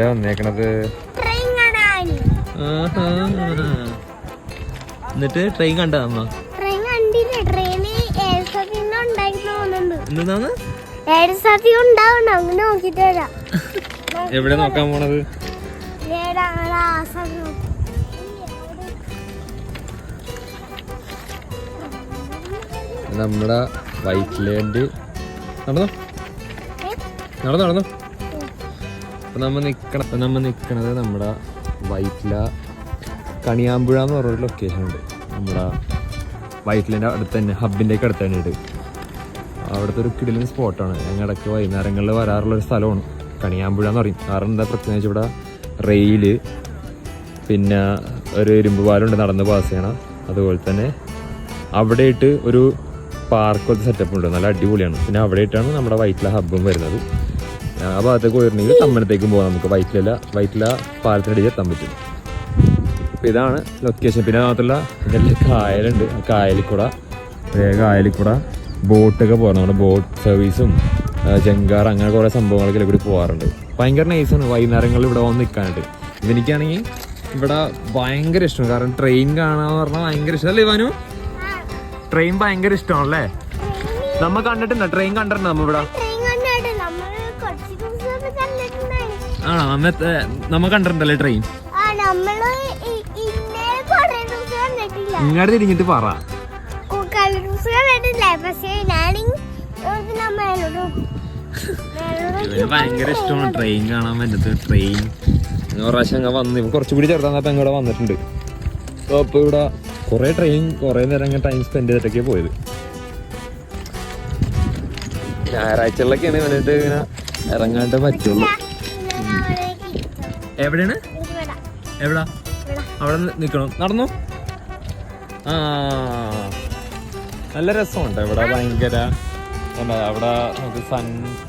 എവിടെ വന്നേക്കണത്. എന്നിട്ട് ട്രെയിൻ കണ്ട അമ്മ? എവിടെ നോക്കാൻ പോണത്? ഏടാ, ആ നോക്ക്. നമ്മുടെ വൈറ്റ് ലാൻഡ് നടന്നോ? നടന്നു നടന്നു? അപ്പൊ നിൽക്കണം ഇപ്പം നമ്മൾ നമ്മ നിക്കണത് നമ്മുടെ വൈറ്റില കണിയാമ്പുഴ എന്ന് പറഞ്ഞൊരു ലൊക്കേഷൻ ഉണ്ട്. നമ്മുടെ വൈറ്റിലിന്റെ അടുത്ത് തന്നെ ഹബിന്റെയൊക്കെ അടുത്ത് തന്നെ ഉണ്ട് അവിടുത്തെ ഒരു കിടിലൻ സ്പോട്ടാണ്. ഞങ്ങൾ ഇടയ്ക്ക് വൈകുന്നേരങ്ങളിൽ വരാറുള്ളൊരു സ്ഥലമാണ്. കണിയാമ്പുഴ എന്ന് പറയും. കാരണം എന്താ പ്രത്യേകിച്ച് ഇവിടെ റെയിൽ പിന്നെ ഒരു ഇരുമ്പ് പാലുണ്ട് നടന്ന് പാസ് ചെയ്യണം. അതുപോലെ തന്നെ അവിടെയിട്ട് ഒരു പാർക്ക് പോലത്തെ സെറ്റപ്പ് ഉണ്ട്. നല്ല അടിപൊളിയാണ്. പിന്നെ അവിടെയിട്ടാണ് നമ്മുടെ വൈറ്റില ഹബ്ബും വരുന്നത്. ആ ഭാഗത്തേക്ക് പോയിരുന്നെങ്കിൽ തമ്മനത്തേക്കും പോകാം നമുക്ക്. വൈറ്റില വൈറ്റില പാലത്തിനടിയിൽ എത്താൻ പറ്റും അപ്പോൾ ഇതാണ് ലൊക്കേഷൻ പിന്നെ മാത്രമല്ല ഇതിന്റെ കായലുണ്ട്. കായലിക്കുട. കായലിൽ കൂടെ ബോട്ട് കായലിൽ കൂടെ ബോട്ടൊക്കെ പോകാറ് നമ്മുടെ ബോട്ട് സർവീസും ജങ്കാർ അങ്ങനെ കുറേ സംഭവങ്ങളൊക്കെ കൂടി പോകാറുണ്ട്. ഭയങ്കര നൈസാണ് വൈകുന്നേരങ്ങളിൽ ഇവിടെ വന്ന് നിൽക്കാനായിട്ട്. ഇവനിക്കാണെങ്കിൽ ഇവിടെ ഭയങ്കര ഇഷ്ടം. കാരണം ട്രെയിൻ കാണാന്ന് പറഞ്ഞാൽ ഭയങ്കര ഇഷ്ടം. അല്ലേ ഇവാനു ട്രെയിൻ ഭയങ്കര ഇഷ്ടമാണല്ലേ? നമ്മ കണ്ടിട്ടുണ്ടോ? ട്രെയിൻ കണ്ടിട്ടുണ്ടോ നമ്മ ആണോ? അന്നത്തെ നമ്മ കണ്ടിട്ടുണ്ടല്ലേ ട്രെയിൻ ഇങ്ങോട്ട് തിരിഞ്ഞിട്ട് പറ. ഭയങ്കര ഇഷ്ടമാണ് ട്രെയിൻ കാണാൻ പറ്റത്ത് ട്രെയിൻ പ്രാവശ്യം അങ്ങ് വന്ന് കൂടി കുറച്ചുകൂടി ചെറുതാന്നപ്പോ ഇങ്ങോട്ട് വന്നിട്ടുണ്ട്. അപ്പൊ അപ്പൊ ഇവിടെ കുറെ ട്രെയിൻ കുറെ നേരം അങ്ങനെ ടൈം സ്പെൻഡ് ചെയ്തിട്ടൊക്കെ പോയത്. ഞായറാഴ്ചകളിലൊക്കെയാണ് ഇവനായിട്ട് ഇങ്ങനെ ഇറങ്ങാണ്ട് പറ്റുള്ളൂ. എവിടെയാണ്? എവിടാ? അവിടെ നിൽക്കണം നടന്നു. ആ. നല്ല രസമുണ്ട് ഇവിടെ ഭയങ്കര. എന്താ അവിടെ നമുക്ക് സൺ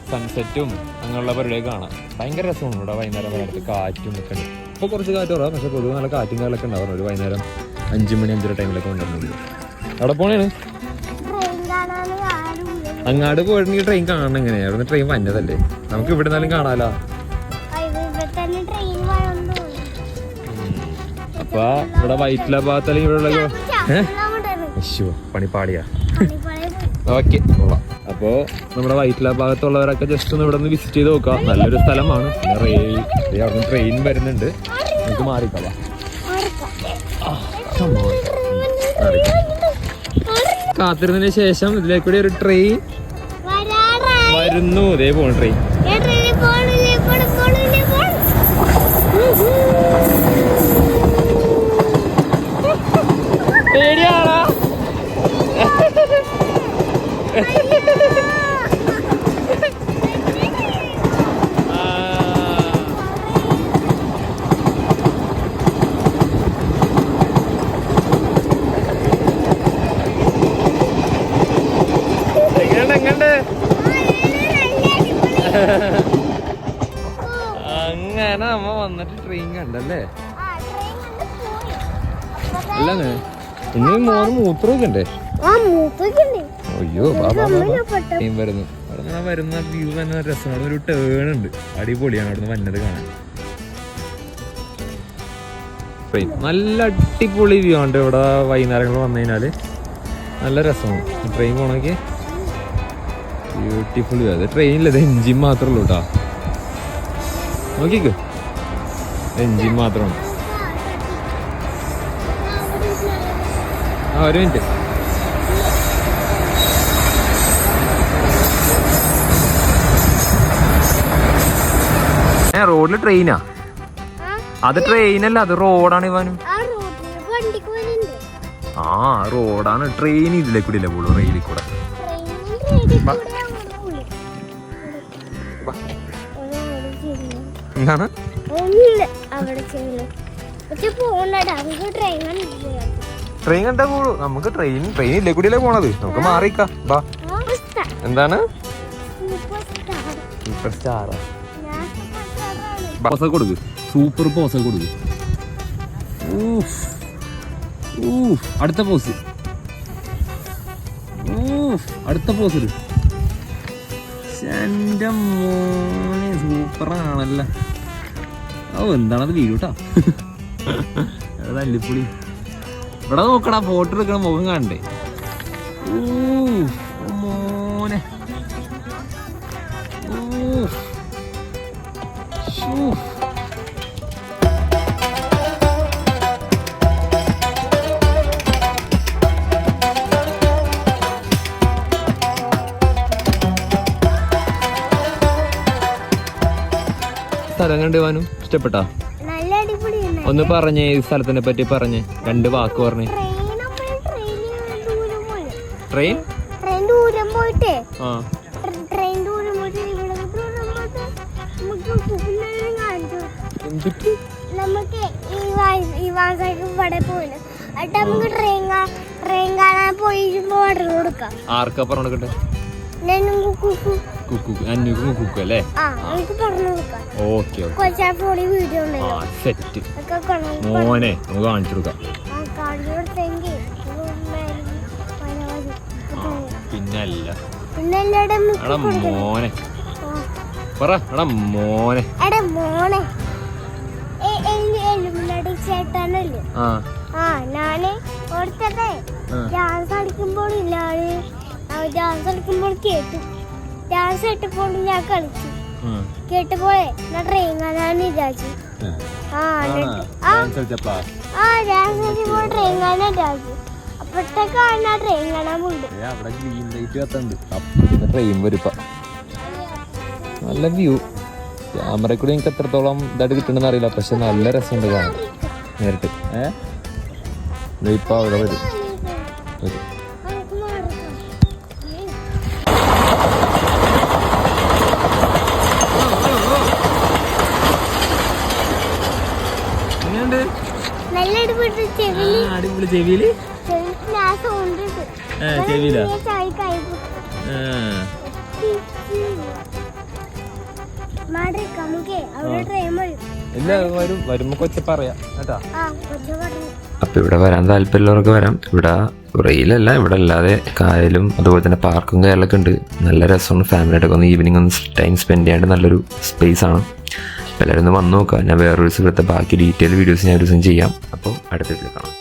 സൺസെറ്റും അങ്ങനെയുള്ള പരിപാടിയൊക്കെ കാണാം. ഭയങ്കര രസമാണ് ഇവിടെ വൈകുന്നേരം വൈകുന്നേരത്ത് കാറ്റും ഒക്കെ ഇപ്പോൾ കുറച്ച് കാറ്റ് കുറവാണ് പക്ഷെ പൊതുവെ നല്ല കാറ്റും കാലൊക്കെ ഉണ്ടാവും ഒരു വൈകുന്നേരം അഞ്ച് മണി അഞ്ചര ടൈമിലൊക്കെ ഉണ്ടായിരുന്നു അവിടെ പോണേണ്? അങ്ങാട് പോയിട്ടുണ്ടെങ്കിൽ ട്രെയിൻ കാണണം എങ്ങനെയാണ് അവിടെ ട്രെയിൻ വന്നതല്ലേ? നമുക്ക് ഇവിടെ നിന്നാലും കാണാലോ? അപ്പൊ ഇവിടെ വൈറ്റില ഭാഗത്ത് അല്ലെങ്കിൽ ഇവിടെ ഉള്ള പണിപ്പാടിയാ ഓക്കെ അപ്പോ നമ്മുടെ വൈറ്റില ഭാഗത്തുള്ളവരൊക്കെ ജസ്റ്റ് ഒന്ന് ഇവിടെ നിന്ന് വിസിറ്റ് ചെയ്ത് നോക്കാം. നല്ലൊരു സ്ഥലമാണ്. പിന്നെ റെയിൽ അവിടെ ട്രെയിൻ വരുന്നുണ്ട്. നമുക്ക് മാറിക്കളാം. കാത്തിരുന്നതിന് ശേഷം ഇതിലേക്കൂടി ഒരു ട്രെയിൻ വരുന്നു. ഇതേ പോണ ട്രെയിൻ അങ്ങനെ നമ്മ വന്നിട്ട് ട്രെയിൻ കണ്ടല്ലേ? അല്ലേ ഇനി മോന് മൂത്രമൊക്കെ അയ്യോ ട്രെയിൻ വരുന്നു. അവിടെ വരുന്ന വ്യൂ തന്നെ രസമാണ്. ഒരു ടേൺ ഉണ്ട്. അടിപൊളിയാണ്. വന്നത് കാണാൻ. ട്രെയിൻ നല്ല അടിപൊളി വ്യൂ ആണ് ഇവിടെ വൈകുന്നേരങ്ങൾ വന്നു കഴിഞ്ഞാൽ. നല്ല രസമാണ്. ട്രെയിൻ പോണെങ്കിൽ ബ്യൂട്ടിഫുൾ വ്യൂ അത് ട്രെയിനിൽ ഇത് എൻജിൻ മാത്രമേ ഉള്ളൂ കേട്ടോ. നോക്കിക്കോ. എൻജിൻ മാത്രമാണ് ആ ഒരു മിനിറ്റ്. റോഡിൽ ട്രെയിനാ അത് ട്രെയിനല്ല അത് റോഡാണ് ഇവാനും. ആ റോഡാണ്. ട്രെയിൻ ഇതിലെ കൂടി അല്ലേ പോളൂ റെയിലിൽ കൂടെ ട്രെയിനിൽ കൂടെ എന്താണ് ട്രെയിൻ കണ്ടാ പോളൂ നമുക്ക് ട്രെയിൻ ട്രെയിൻ ഇല്ലേ കൂടി അല്ലേ പോണത്? നമുക്ക് മാറിക്കാ ബാ എന്താണ്? സൂപ്പർ സ്റ്റാർ പോസ കൊടുക്ക്. സൂപ്പർ പോസ കൊടുക്ക്. ഊഫ്. ഊഫ്. അടുത്ത പോസ് ഊഫ്. അടുത്ത പോസ് എന്റെ മോനെ സൂപ്പർ ആണല്ലോ. ഓ എന്താണത് വീഴൂട്ടാ തല്ലിപ്പൊളി ഇവിടെ നോക്കടാ ഫോട്ടോ എടുക്കണ മുഖം കാണണ്ടേ ഓ മോനെ. ശ്ശൂ. സ്ഥലം കണ്ടു പോവാനും ഇഷ്ടപ്പെട്ടാ? ഒന്ന് പറഞ്ഞേ ഈ സ്ഥലത്തിനെ പറ്റി പറഞ്ഞേ. രണ്ട് വാക്ക് പറഞ്ഞു. ട്രെയിൻ ട്രെയിൻ ദൂരം പോയിട്ടേ. ആ. ട്രെയിൻ ദൂരം പോയിട്ട് ഇവിടെ ദൂരം പോയിട്ട് നമുക്ക് കാണിച്ചു. ഈ വാ- ഈ വാസക്ക് ഇവിടെ പോയില്ല എന്നിട്ട് നമുക്ക് ട്രെയിൻ കാ- ട്രെയിൻ കാണാൻ പോയി ഓർഡർ കൊടുക്കാം. ആർക്കാ പറഞ്ഞു കൊടുക്കട്ടെ ഞാൻ കുക്കു അല്ലേ? Okay set. മോനെ നമുക്ക് കാണിച്ചു കൊടുക്കാം. പിന്നല്ല. എടാ മോനെ. പറ എടാ മോനെ. മോനെ. ചേട്ടനല്ലേ? ആ. ഞാൻ ഓർത്തതെ. ആ. ഡാൻസ് കളിക്കുമ്പോൾ ഇല്ലാതെ കേട്ടു. ഡാൻസ് കേട്ടപ്പോൾ ഞാൻ കളിച്ചു. കേട്ടപ്പോഴേ ഞാൻ ട്രെയിൻ വിചാരിച്ചു. ആ ഡാൻസ് കളിച്ചപ്പോൾ ട്രെയിൻ കാണാൻ വിചാരിച്ചു അപ്പോഴത്തേക്കാണ് ഞാൻ ട്രെയിൻ കാണാൻ പോയിട്ട് നല്ല വ്യൂ ക്യാമറ കൂടി എനിക്ക് എത്രത്തോളം ഇതായിട്ട് കിട്ടണമെന്ന് അറിയില്ല. പക്ഷെ നല്ല രസമുണ്ട് കാണാൻ. നേരിട്ട്. ഏഹ് ഇപ്പൊ അവിടെ വരും. വരും. ചെവിയിൽ? ചെവിയിലാ? ഇല്ല വരും വരുമ്പോ കൊച്ച പറയാം കേട്ടാ. അപ്പോൾ ഇവിടെ വരാൻ താല്പര്യമുള്ളവർക്ക് വരാം. ഇവിടെ റെയിലല്ല ഇവിടെ അല്ലാതെ കായലും അതുപോലെ തന്നെ പാർക്കും കാര്യങ്ങളൊക്കെ ഉണ്ട്. നല്ല രസമാണ് ഫാമിലിയായിട്ടൊക്കെ ഒന്ന് ഈവനിങ് ഒന്ന് ടൈം സ്പെൻഡ് ചെയ്യാണ്ട് നല്ലൊരു സ്പേസ് ആണ്. എല്ലാവരും ഒന്ന് വന്നു നോക്കാം. ഞാൻ വേറൊരു ദിവസം ഇവിടുത്തെ ബാക്കി ഡീറ്റെയിൽ വീഡിയോസ് ഞാൻ ഒരു ദിവസം ചെയ്യാം. അപ്പോൾ അടുത്ത കാണാം.